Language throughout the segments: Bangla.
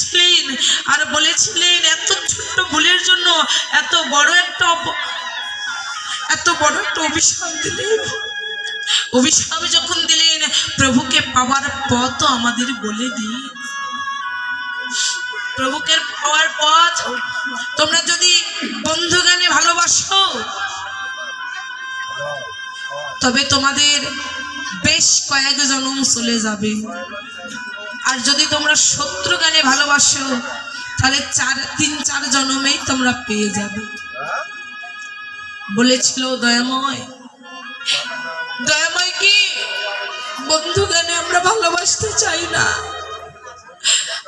দিয়েছিলেন আর বলেছিলেন, এত ছোট্ট ভুলের জন্য এত বড় একটা এত বড় একটা অভিশাপ দিলেন। অভিশাপ যখন দিলেন, প্রভুকে পাওয়ার পথ আমাদের বলে দিন। প্রভুকে পাওয়ার পথ, তোমরা যদি বন্ধুগানে ভালোবাসো, তবে তোমাদের বেশ কয়েক জনম চলে যাবে। আর যদি তোমরা শত্রু গানে ভালোবাসো, তাহলে চার, তিন, চার জনমেই তোমরা পেয়ে যাবে। বলেছিল দয়াময়। দয়াময় কি? বন্ধু গানে আমরা ভালোবাসতে চাই না।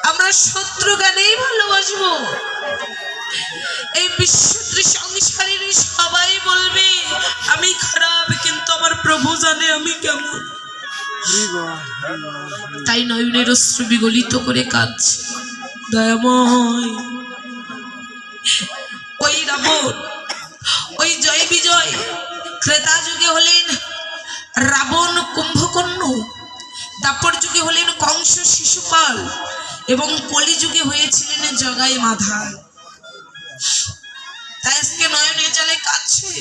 আমরা শত্রু গানেই ভালোবাসবো। এই বিশ্বত্রী সংসারের সবাই বলবে, আমি খারাপ, কিন্তু আমার প্রভু জানে আমি কেমন। তাই নয়নের অশ্রু বিগলিত করে কাঁদছে। দয়াময় ওই রাবণ, ওই জয় বিজয়, ক্রেতা যুগে হলেন রাবণ কুম্ভকর্ণ, দাপর যুগে হলেন কংস শিশুপাল, এবং কলি যুগে হয়েছিলেন জগাই মাধায় তাই আজকে নয়নে জলে কাছে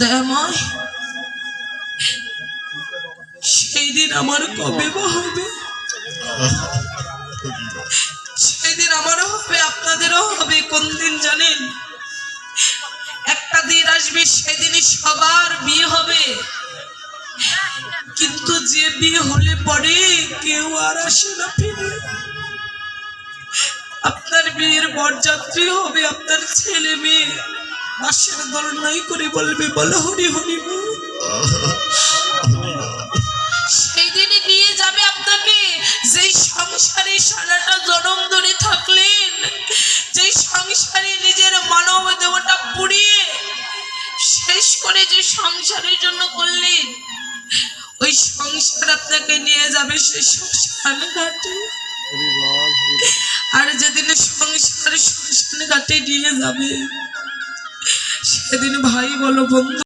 দয়াময় সেই দিন আমার কবে হবে? সেদিন আমারও হবে, আপনাদেরও হবে, কোন দিন জানেন? একটা দিন আসবে, সেদিনই সবার বিয়ে হবে। কিন্তু যে বিয়ে হলে পরে কেউ আর আসে না ফিরে। আপনার বিয়ের বরযাত্রী হবে, আপনার ছেলে মেয়ে। বাসের দোলনাই করে বলবে, বলো হরি হরি সারাটা জনম ধরে থাকলেন, যেই সংসারে নিজের মানব দেবতা পুড়িয়ে শেষ করে যে সংসারের জন্য করলেন, ওই সংসার আপনাকে নিয়ে যাবে সে শ্মশান ঘাটে। আর যেদিন সংসার শ্মশান ঘাটে নিয়ে যাবে, সেদিন ভাই বলো, বন্ধু।